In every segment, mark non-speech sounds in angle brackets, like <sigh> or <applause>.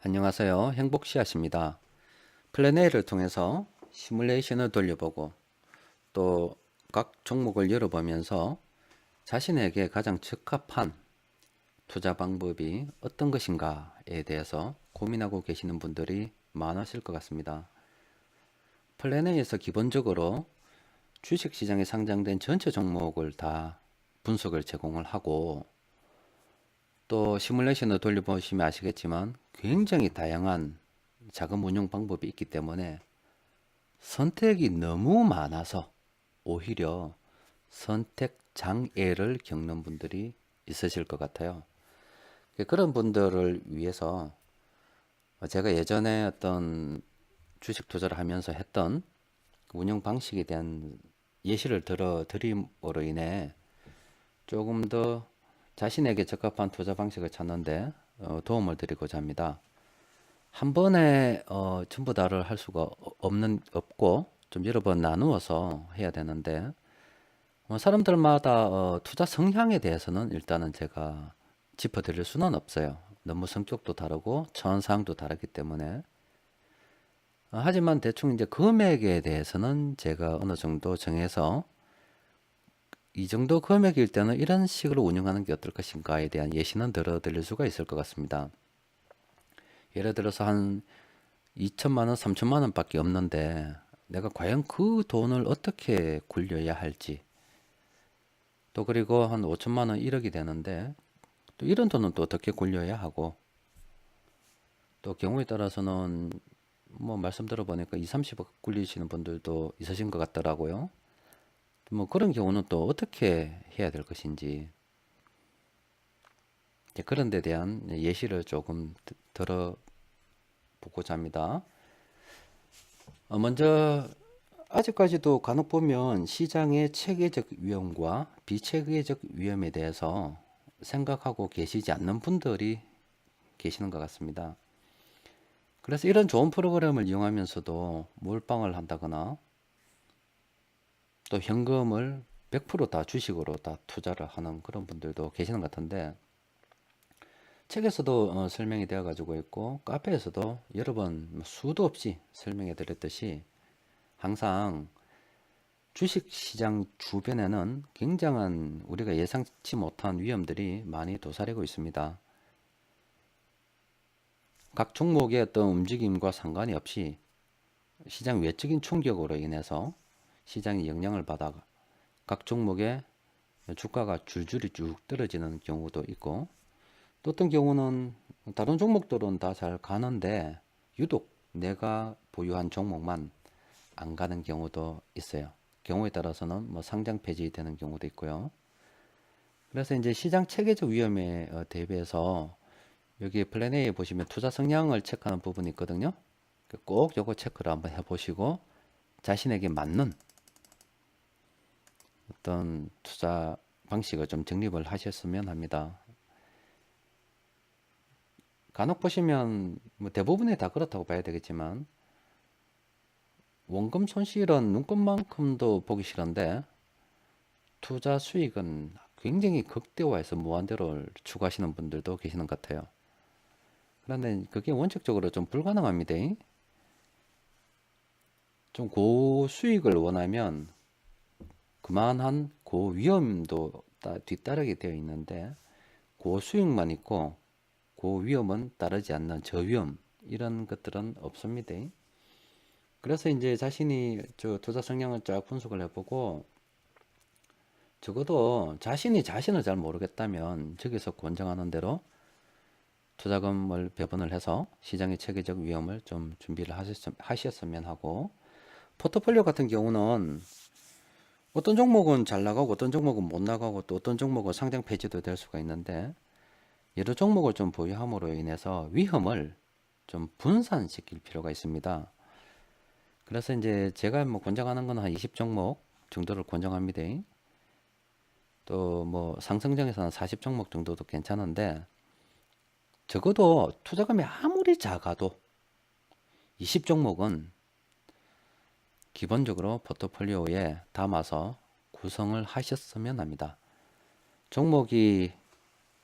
안녕하세요. 행복씨앗입니다. 플래네이를 통해서 시뮬레이션을 돌려보고 또 각 종목을 열어보면서 자신에게 가장 적합한 투자 방법이 어떤 것인가에 대해서 고민하고 계시는 분들이 많으실 것 같습니다. 플래네이에서 기본적으로 주식시장에 상장된 전체 종목을 다 분석을 제공을 하고 또 시뮬레이션을 돌려보시면 아시겠지만 굉장히 다양한 자금 운용 방법이 있기 때문에 선택이 너무 많아서 오히려 선택 장애를 겪는 분들이 있으실 것 같아요. 그런 분들을 위해서 제가 예전에 어떤 주식 투자를 하면서 했던 운영 방식에 대한 예시를 들어 드림으로 인해 조금 더 자신에게 적합한 투자 방식을 찾는데 어, 도움을 드리고자 합니다. 한 번에 어, 전부 다를 할 수가 어- 없는 없고 좀 여러 번 나누어서 해야 되는데 뭐 사람들마다 어, 투자 성향에 대해서는 일단은 제가 짚어드릴 수는 없어요. 너무 성격도 다르고 처한사항도 다르기 때문에 어, 하지만 대충 이제 금액에 대해서는 제가 어느 정도 정해서 이 정도 금액일 때는 이런 식으로 운영하는 게 어떨 것인가에 대한 예시는 들어드릴 수가 있을 것 같습니다. 예를 들어서 한 2천만 원, 3천만 원밖에 없는데 내가 과연 그 돈을 어떻게 굴려야 할지 또 그리고 한 5천만 원, 1억이 되는데 또 이런 돈은 또 어떻게 굴려야 하고 또 경우에 따라서는 뭐 말씀 들어보니까 2, 30억 굴리시는 분들도 있으신 것 같더라고요. 뭐 그런 경우는 또 어떻게 해야 될 것인지 그런 데 대한 예시를 조금 드- 들어보고자 합니다. 어, 먼저 아직까지도 간혹 보면 시장의 체계적 위험과 비체계적 위험에 대해서 생각하고 계시지 않는 분들이 계시는 것 같습니다. 그래서 이런 좋은 프로그램을 이용하면서도 몰빵을 한다거나 또 현금을 100%다 주식으로 다 투자를 하는 그런 분들도 계시는 것 같은데 책에서도 어, 설명이 되어 가지고 있고 카페에서도 여러 번 수도 없이 설명해 드렸듯이 항상 주식 시장 주변에는 굉장한 우리가 예상치 못한 위험들이 많이 도사리고 있습니다. 각 종목의 어떤 움직임과 상관이 없이 시장 외적인 충격으로 인해서 시장이 영향을 받아 각 종목의 주가가 줄줄이 쭉 떨어지는 경우도 있고 또 어떤 경우는 다른 종목들은 다 잘 가는데 유독 내가 보유한 종목만 안 가는 경우도 있어요. 경우에 따라서는 뭐 상장 폐지되는 경우도 있고요. 그래서 이제 시장 체계적 위험에 어, 대비해서 여기 플랜 A에 보시면 투자 성향을 체크하는 부분이 있거든요. 꼭 요거 체크를 한번 해보시고 자신에게 맞는 어떤 투자 방식을 좀 정립을 하셨으면 합니다. 간혹 보시면 뭐 대부분이 다 그렇다고 봐야 되겠지만 원금 손실은 눈금만큼도 보기 싫은데 투자 수익은 굉장히 극대화해서 무한대로 추구하시는 분들도 계시는 것 같아요. 그런데 그게 원칙적으로 좀 불가능합니다. 좀 고수익을 원하면 그만한 고 위험도 따- 뒤따르게 되어 있는데 고 수익만 있고 고 위험은 따르지 않는 저위험 이런 것들은 없습니다. 그래서 이제 자신이 저 투자 성향을 쫙 분석을 해보고 적어도 자신이 자신을 잘 모르겠다면 저기서 권장하는 대로 투자금을 배분을 해서 시장의 체계적 위험을 좀 준비를 하셨, 하셨으면 하고 포트폴리오 같은 경우는 어떤 종목은 잘 나가고 어떤 종목은 못 나가고 또 어떤 종목은 상장 폐지도 될 수가 있는데 여러 종목을 좀 보유함으로 인해서 위험을 좀 분산시킬 필요가 있습니다. 그래서 이제 제가 뭐 권장하는 건 한 20종목 정도를 권장합니다. 또 뭐 상승장에서는 40종목 정도도 괜찮은데 적어도 투자금이 아무리 작아도 20종목은 기본적으로 포트폴리오에 담아서 구성을 하셨으면 합니다. 종목이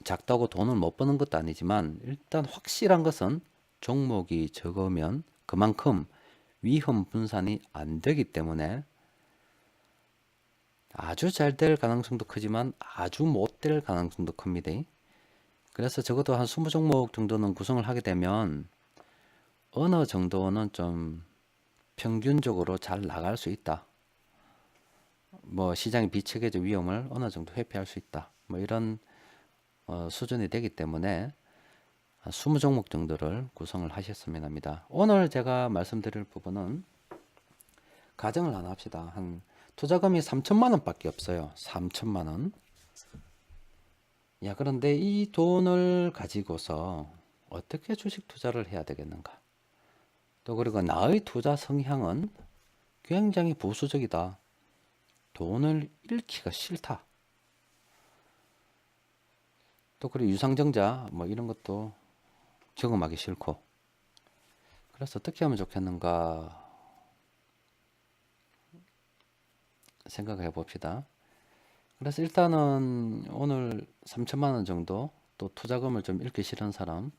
작다고 돈을 못 버는 것도 아니지만 일단 확실한 것은 종목이 적으면 그만큼 위험 분산이 안 되기 때문에 아주 잘 될 가능성도 크지만 아주 못 될 가능성도 큽니다. 그래서 적어도 한 20종목 정도는 구성을 하게 되면 어느 정도는 좀 평균적으로 잘 나갈 수 있다. 뭐 시장의 비체계적 위험을 어느 정도 회피할 수 있다. 뭐 이런 어, 수준이 되기 때문에 한 20종목 정도를 구성을 하셨으면 합니다. 오늘 제가 말씀드릴 부분은 가정을 하나 합시다. 한 투자금이 3천만 원밖에 없어요. 3천만 원. 야, 그런데 이 돈을 가지고서 어떻게 주식 투자를 해야 되겠는가? 또 그리고 나의 투자 성향은 굉장히 보수적이다. 돈을 잃기가 싫다. 또 그리고 유상증자 뭐 이런 것도 경험하기 싫고. 그래서 어떻게 하면 좋겠는가 생각해 봅시다. 그래서 일단은 오늘 3천만 원 정도 또 투자금을 좀 잃기 싫은 사람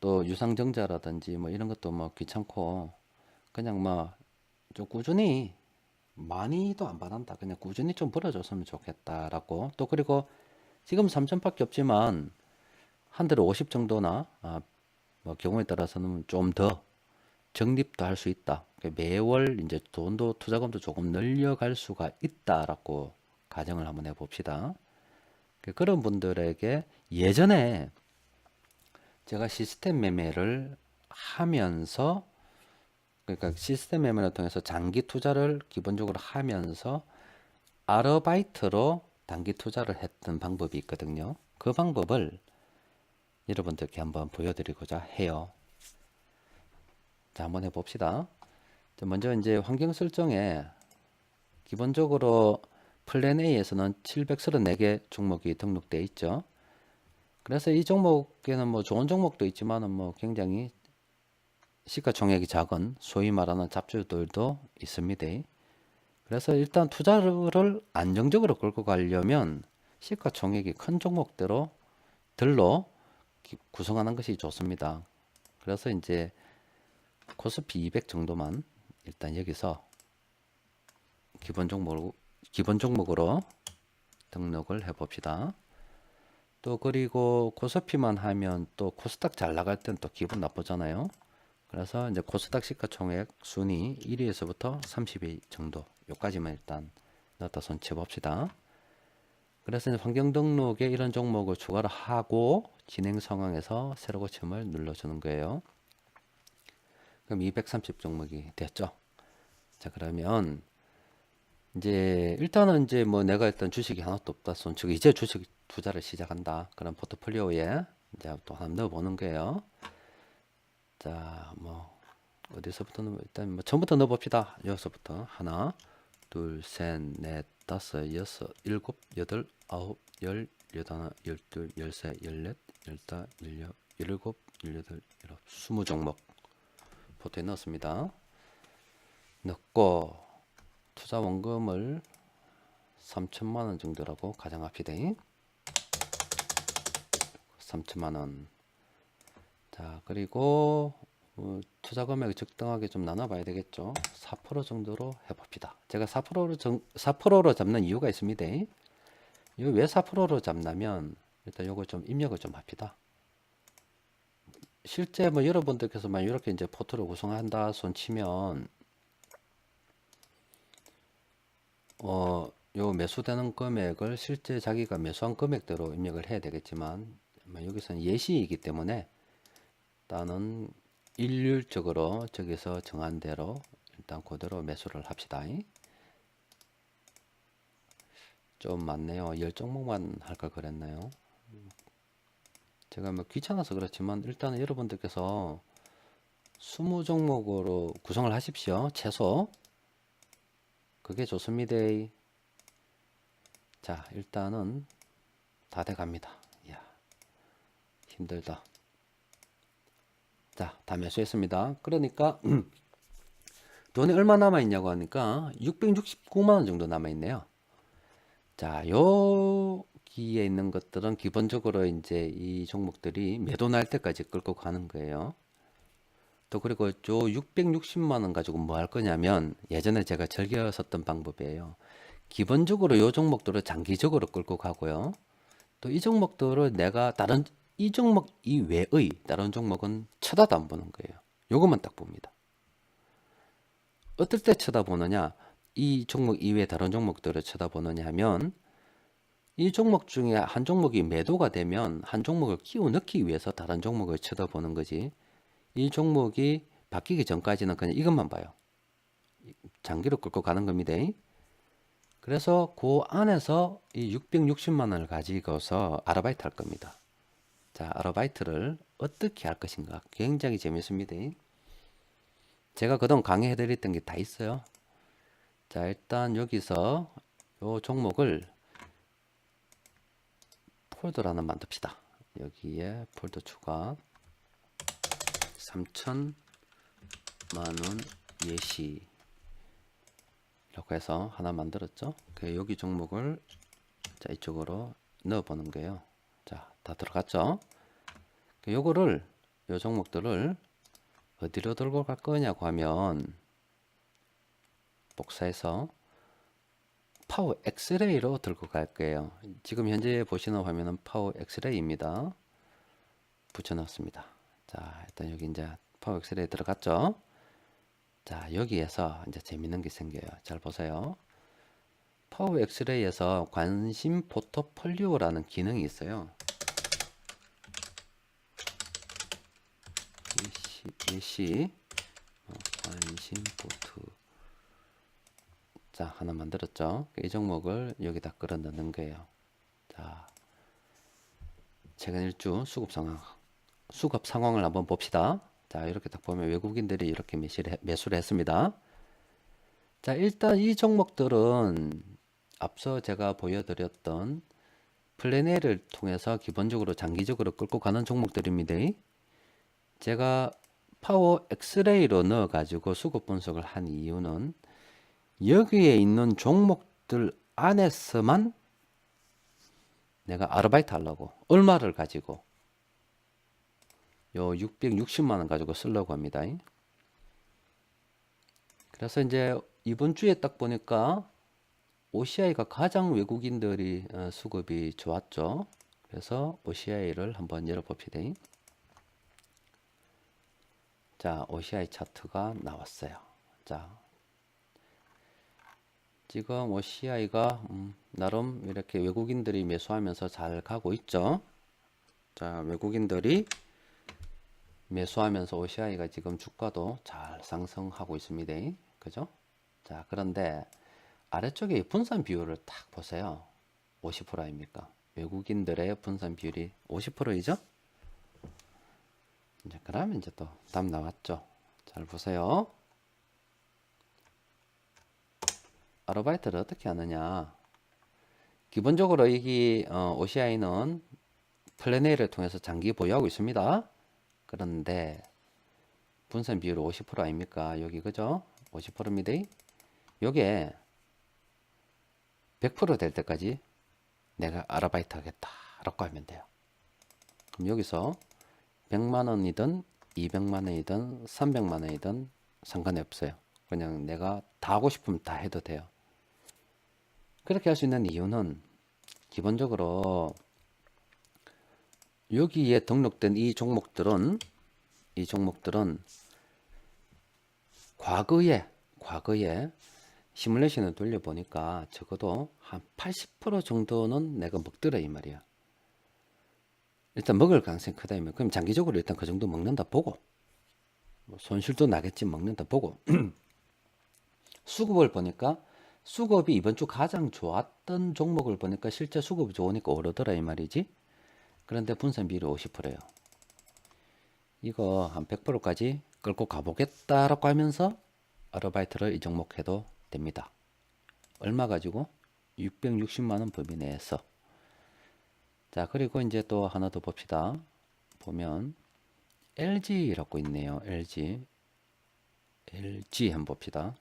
또 유상증자라든지 뭐 이런 것도 뭐 귀찮고 그냥 뭐좀 꾸준히 많이도 안 바란다. 그냥 꾸준히 좀 벌어줬으면 좋겠다라고 또 그리고 지금 3천밖에 없지만 한 달에 50 정도나 아, 뭐 경우에 따라서는 좀 더 적립도 할 수 있다. 그러니까 매월 이제 돈도 투자금도 조금 늘려갈 수가 있다라고 가정을 한번 해봅시다. 그러니까 그런 분들에게 예전에 제가 시스템 매매를 하면서 그러니까 시스템 매매를 통해서 장기 투자를 기본적으로 하면서 아르바이트로 단기 투자를 했던 방법이 있거든요. 그 방법을 여러분들께 한번 보여드리고자 해요. 자, 한번 해봅시다. 자, 먼저 이제 환경 설정에 기본적으로 플랜 A에서는 734개 종목이 등록되어 있죠. 그래서 이 종목에는 뭐 좋은 종목도 있지만은 뭐 굉장히 시가총액이 작은 소위 말하는 잡주들도 있습니다. 그래서 일단 투자를 안정적으로 끌고 가려면 시가총액이 큰 종목대로 들로 기- 구성하는 것이 좋습니다. 그래서 이제 코스피 200 정도만 일단 여기서 기본 종목으로 기본 종목으로 등록을 해 봅시다. 또 그리고 코스피만 하면 또 코스닥 잘 나갈 땐 또 기분 나쁘잖아요. 그래서 이제 코스닥 시가총액 순위 1위에서부터 30위 정도 요까지만 일단 넣다 손쳐 봅시다. 그래서 이제 환경 등록에 이런 종목을 추가를 하고 진행 상황에서 새로 고침을 눌러주는 거예요. 그럼 230 종목이 됐죠. 자 그러면 이제 일단은 이제 뭐 내가 일단 주식이 하나도 없다 손치고 이제 주식 투자를 시작한다. 그런 포트폴리오에 이제 또 하나 넣어보는 거예요. 자, 뭐 어디서부터 넣어 일단 뭐 처음부터 넣어봅시다. 여기서부터 하나, 둘, 셋, 넷, 다섯, 여섯, 일곱, 여덟, 아홉, 열, 열하나, 열둘, 열세, 열넷, 열다, 열여, 열일곱, 열여덟, 열아홉, 스무 종목 포트에 넣었습니다. 넣고 투자 원금을 3천만 원 정도라고 가정합시다. 3천만 원. 자, 그리고 어, 투자 금액을 적당하게 좀 나눠봐야 되겠죠. 4% 정도로 해봅시다. 제가 4%로 정, 4%로 잡는 이유가 있습니다. 왜 4%로 잡냐면 일단 요거 좀 입력을 좀 합시다. 실제 뭐 여러분들께서 만 이렇게 이제 포트를 구성한다 손 치면 어, 요 매수되는 금액을 실제 자기가 매수한 금액대로 입력을 해야 되겠지만 여기서는 예시이기 때문에 일단은 일률적으로 저기서 정한 대로 일단 그대로 매수를 합시다. 좀 많네요. 열 종목만 할 걸 그랬나요? 제가 뭐 귀찮아서 그렇지만 일단은 여러분들께서 20 종목으로 구성을 하십시오. 최소. 그게 좋습니다. 자, 일단은 다 돼 갑니다. 이야, 힘들다. 자, 다 매수했습니다. 그러니까 <clears throat> 돈이 얼마 남아 있냐고 하니까 669만 원 정도 남아 있네요. 자, 여기에 있는 것들은 기본적으로 이제 이 종목들이 매도 날 때까지 끌고 가는 거예요. 또 그리고 저 660만 원 가지고 뭐 할 거냐면 예전에 제가 즐겨 썼던 방법이에요. 기본적으로 요 종목들을 장기적으로 끌고 가고요. 또 이 종목들을 내가 다른 이 종목 이외의 다른 종목은 쳐다도 안 보는 거예요. 요것만 딱 봅니다. 어떨 때 쳐다보느냐? 이 종목 이외에 다른 종목들을 쳐다보느냐 하면 이 종목 중에 한 종목이 매도가 되면 한 종목을 끼워 넣기 위해서 다른 종목을 쳐다보는 거지. 이 종목이 바뀌기 전까지는 그냥 이것만 봐요. 장기로 끌고 가는 겁니다. 그래서 그 안에서 이 660만 원을 가지고서 아르바이트 할 겁니다. 자, 아르바이트를 어떻게 할 것인가 굉장히 재밌습니다. 제가 그동안 강의해 드렸던 게 다 있어요. 자, 일단 여기서 요 종목을 하나 만듭시다. 여기에 폴더 추가 3천만 원 예시 이렇게 해서 하나 만들었죠. 그 여기 종목을 자 이쪽으로 넣어 보는 거예요. 자, 다 들어갔죠. 그 요거를 요 종목들을 어디로 들고 갈 거냐고 하면 복사해서 파워 엑스레이로 들고 갈 거예요. 지금 현재 보시는 화면은 파워 엑스레이입니다. 붙여놨습니다. 자, 일단 여기 이제 파워 엑스레이 들어갔죠. 자, 여기에서 이제 재밌는 게 생겨요. 잘 보세요. 파워 엑스레이에서 관심 포트폴리오라는 기능이 있어요. 일시, 일시 어, 관심 포트 자 하나 만들었죠 이 종목을 여기다 끌어 넣는 거예요 자 최근 일주 수급 상황 수급 상황을 한번 봅시다. 자 이렇게 딱 보면 외국인들이 이렇게 매수를, 했습니다. 자 일단 이 종목들은 앞서 제가 보여드렸던 플래네를 통해서 기본적으로 장기적으로 끌고 가는 종목들입니다. 제가 파워 엑스레이로 넣어 가지고 수급 분석을 한 이유는 여기에 있는 종목들 안에서만 내가 아르바이트 하려고 얼마를 가지고 요 660만 원 가지고 쓰려고 합니다. 그래서 이제 이번 주에 딱 보니까 OCI가 가장 외국인들이 어, 수급이 좋았죠. 그래서 OCI를 한번 열어봅시다. 자, OCI 차트가 나왔어요. 자, 지금 OCI가 음, 나름 이렇게 외국인들이 매수하면서 잘 가고 있죠. 자, 외국인들이 매수하면서 OCI가 지금 주가도 잘 상승하고 있습니다. 그죠? 자, 그런데 아래쪽에 분산 비율을 딱 보세요. 50% 아닙니까? 외국인들의 분산 비율이 50%이죠? 이제 그러면 이제 또 답 나왔죠. 잘 보세요. 아르바이트를 어떻게 하느냐? 기본적으로 여기 어, OCI는 플래네를 통해서 장기 보유하고 있습니다. 그런데 분산 비율 50% 아닙니까? 여기 그죠? 50%입니다. 요게 100%될 때까지 내가 아르바이트 하겠다 라고 하면 돼요. 그럼 여기서 100만 원이든 200만 원이든 300만 원이든 상관이 없어요. 그냥 내가 다 하고 싶으면 다 해도 돼요. 그렇게 할 수 있는 이유는 기본적으로 여기에 등록된 이 종목들은 이 종목들은 과거에 과거에 시뮬레이션을 돌려보니까 적어도 한 80% 정도는 내가 먹더라 이 말이야. 일단 먹을 가능성이 크다면 그럼 장기적으로 일단 그 정도 먹는다 보고 뭐 손실도 나겠지 먹는다 보고 <clears throat> 수급을 보니까 수급이 이번 주 가장 좋았던 종목을 보니까 실제 수급이 좋으니까 오르더라 이 말이지 그런데 분산 비율이 50%예요 이거 한 100%까지 끌고 가보겠다라고 하면서 아르바이트를 이 종목 해도 됩니다 얼마 가지고 660만원 범위 내에서 자, 그리고 이제 또 하나 더 봅시다. 보면 LG라고 있네요. LG. LG 한번 봅시다.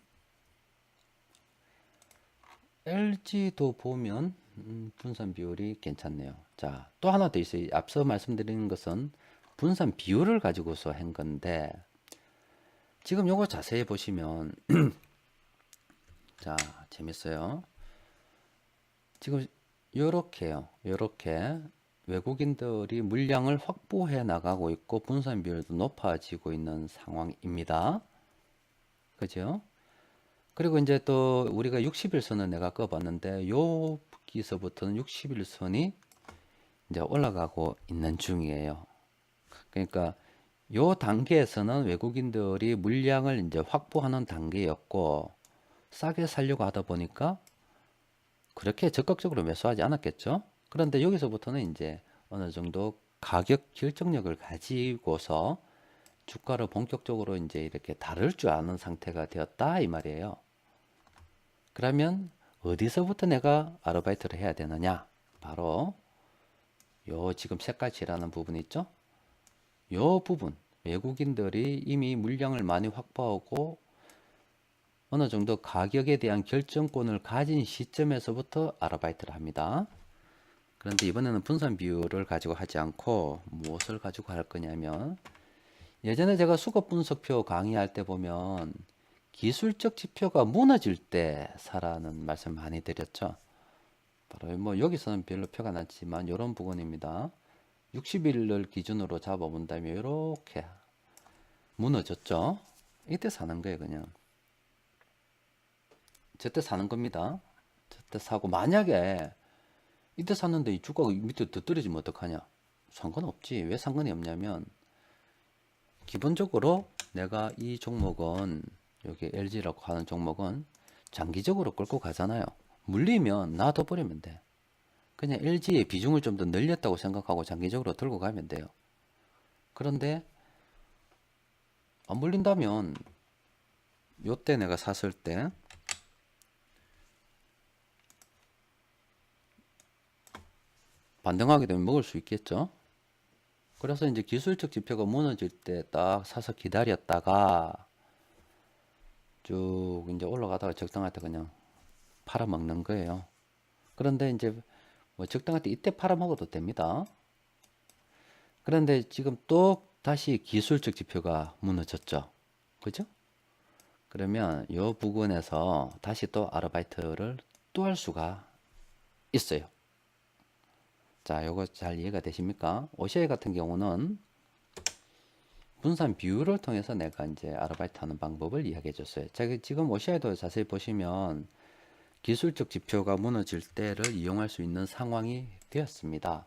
LG도 보면 음, 분산 비율이 괜찮네요. 자, 또 하나 더 있어요. 앞서 말씀드리는 것은 분산 비율을 가지고서 한 건데 지금 요거 자세히 보시면 <clears throat> 자 재밌어요. 지금 요렇게요. 요렇게 외국인들이 물량을 확보해 나가고 있고 분산 비율도 높아지고 있는 상황입니다. 그죠? 그리고 이제 또 우리가 60일선은 내가 꺼봤는데 여기서부터는 60일선이 이제 올라가고 있는 중이에요. 그러니까 요 단계에서는 외국인들이 물량을 이제 확보하는 단계였고 싸게 살려고 하다 보니까 그렇게 적극적으로 매수하지 않았겠죠. 그런데 여기서부터는 이제 어느 정도 가격 결정력을 가지고서 주가를 본격적으로 이제 이렇게 다룰 줄 아는 상태가 되었다 이 말이에요. 그러면 어디서부터 내가 아르바이트를 해야 되느냐? 바로 요 지금 색깔칠하는 부분 있죠? 요 부분 외국인들이 이미 물량을 많이 확보하고 어느 정도 가격에 대한 결정권을 가진 시점에서부터 아르바이트를 합니다. 그런데 이번에는 분산 비율을 가지고 하지 않고 무엇을 가지고 할 거냐면 예전에 제가 수급 분석표 강의할 때 보면 기술적 지표가 무너질 때 사라는 말씀 많이 드렸죠. 바로 뭐 여기서는 별로 표가 났지만 이런 부분입니다. 60일을 기준으로 잡아본다면 이렇게 무너졌죠. 이때 사는 거예요, 그냥. 저때 사는 겁니다. 저때 사고 만약에 이때 샀는데 이 주가가 밑에 더 떨어지면 어떡하냐? 상관없지. 왜 상관이 없냐면 기본적으로 내가 이 종목은 여기 LG라고 하는 종목은 장기적으로 끌고 가잖아요. 물리면 놔둬 버리면 돼. 그냥 LG의 비중을 좀 더 늘렸다고 생각하고 장기적으로 들고 가면 돼요. 그런데 안 물린다면 요때 내가 샀을 때 반등하게 되면 먹을 수 있겠죠. 그래서 이제 기술적 지표가 무너질 때 딱 사서 기다렸다가 쭉 이제 올라가다가 적당할 때 그냥 팔아먹는 거예요. 그런데 이제 뭐 적당할 때 이때 팔아먹어도 됩니다. 그런데 지금 또 다시 기술적 지표가 무너졌죠. 그죠? 그러면 이 부분에서 다시 또 아르바이트를 또 할 수가 있어요. 자, 요거 잘 이해가 되십니까? 오시아이 같은 경우는 분산 비율을 통해서 내가 이제 아르바이트 하는 방법을 이야기해 줬어요. 제가 지금 오시아이도 자세히 보시면 기술적 지표가 무너질 때를 이용할 수 있는 상황이 되었습니다.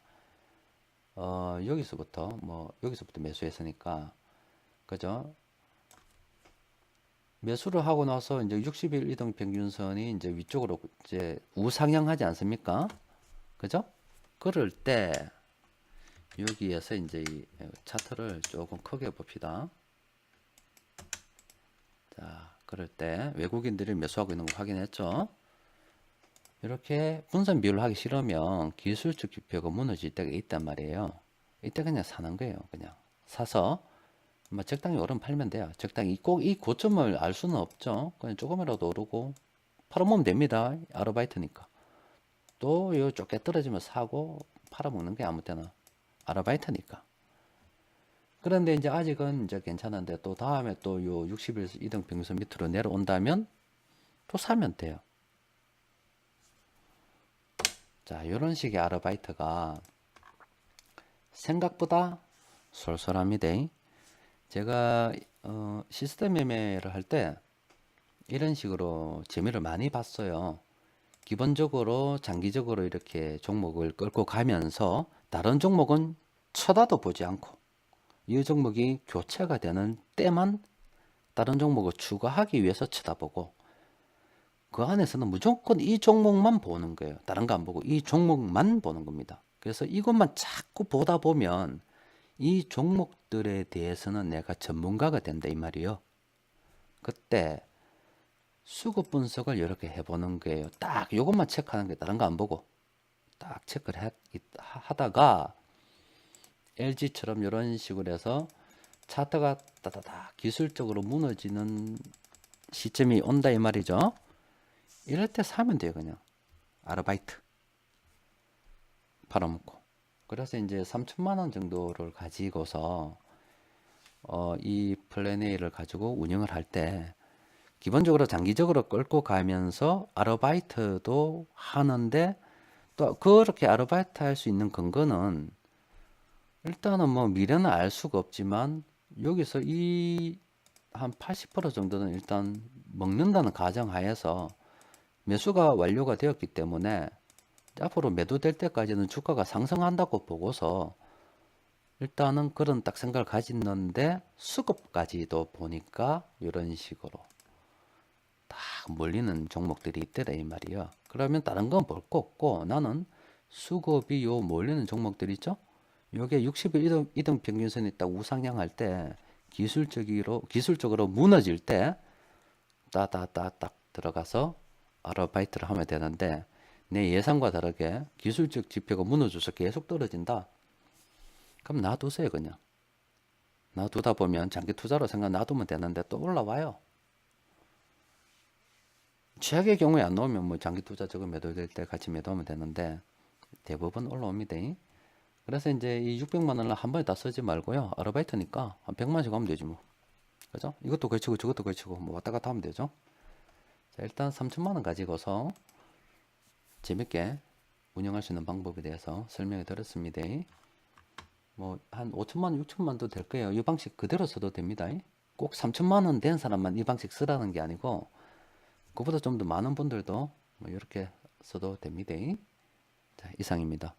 어, 여기서부터 뭐 여기서부터 매수했으니까 그죠? 매수를 하고 나서 이제 60일 이동 평균선이 이제 위쪽으로 이제 우상향하지 않습니까? 그죠? 그럴 때 여기에서 이제 이 차트를 조금 크게 봅시다. 자, 그럴 때 외국인들이 매수하고 있는 거 확인했죠? 이렇게 분산 비율을 하기 싫으면 기술적 지표가 무너질 때가 있단 말이에요. 이때 그냥 사는 거예요. 그냥 사서 뭐 적당히 오르면 팔면 돼요. 적당히 꼭 이 고점을 알 수는 없죠. 그냥 조금이라도 오르고 팔아먹으면 됩니다. 아르바이트니까. 또 요 좁게 떨어지면 사고 팔아먹는 게 아무 때나 아르바이트니까. 그런데 이제 아직은 이제 괜찮은데 또 다음에 또 요 60일 이등 평선 밑으로 내려온다면 또 사면 돼요. 자, 이런 식의 아르바이트가 생각보다 솔솔합니다. 제가 어, 시스템 매매를 할 때 이런 식으로 재미를 많이 봤어요. 기본적으로 장기적으로 이렇게 종목을 끌고 가면서 다른 종목은 쳐다도 보지 않고 이 종목이 교체가 되는 때만 다른 종목을 추가하기 위해서 쳐다보고 그 안에서는 무조건 이 종목만 보는 거예요. 다른 거 안 보고 이 종목만 보는 겁니다. 그래서 이것만 자꾸 보다 보면 이 종목들에 대해서는 내가 전문가가 된다 이 말이에요. 그때 수급 분석을 이렇게 해보는 거예요. 딱 이것만 체크하는 게 다른 거 안 보고 딱 체크를 해, 하다가 LG처럼 이런 식으로 해서 차트가 따다다 기술적으로 무너지는 시점이 온다 이 말이죠. 이럴 때 사면 돼요 그냥. 아르바이트. 팔아먹고. 그래서 이제 3천만 원 정도를 가지고서 어, 이 플랜 A를 가지고 운영을 할 때 기본적으로 장기적으로 끌고 가면서 아르바이트도 하는데 또 그렇게 아르바이트 할 수 있는 근거는 일단은 뭐 미래는 알 수가 없지만 여기서 이 한 80% 정도는 일단 먹는다는 가정하에서 매수가 완료가 되었기 때문에 앞으로 매도될 때까지는 주가가 상승한다고 보고서 일단은 그런 딱 생각을 가졌는데 수급까지도 보니까 이런 식으로. 딱 몰리는 종목들이 있더라 이 말이야. 그러면 다른 건 볼 거 없고 나는 수급이 요 몰리는 종목들 있죠? 요게 60일 이동, 이동 평균선이 딱 우상향할 때 기술적으로 기술적으로 무너질 때 따다다딱 들어가서 아르바이트를 하면 되는데 내 예상과 다르게 기술적 지표가 무너져서 계속 떨어진다. 그럼 놔두세요 그냥. 놔두다 보면 장기 투자로 생각 놔두면 되는데 또 올라와요. 최악의 경우에 안 나오면 뭐 장기 투자 저거 매도될 때 같이 매도하면 되는데 대부분 올라옵니다. 그래서 이제 이 600만 원을 한 번에 다 쓰지 말고요. 아르바이트니까 한 100만 원씩 하면 되지 뭐. 그죠? 이것도 걸치고 저것도 걸치고 뭐 왔다 갔다 하면 되죠. 자, 일단 3천만 원 가지고서 재밌게 운영할 수 있는 방법에 대해서 설명해 드렸습니다. 뭐 한 5천만 원, 6천만도 될 거예요. 이 방식 그대로 써도 됩니다. 꼭 3천만 원 된 사람만 이 방식 쓰라는 게 아니고 그보다 좀 더 많은 분들도 뭐 이렇게 써도 됩니다. 자, 이상입니다.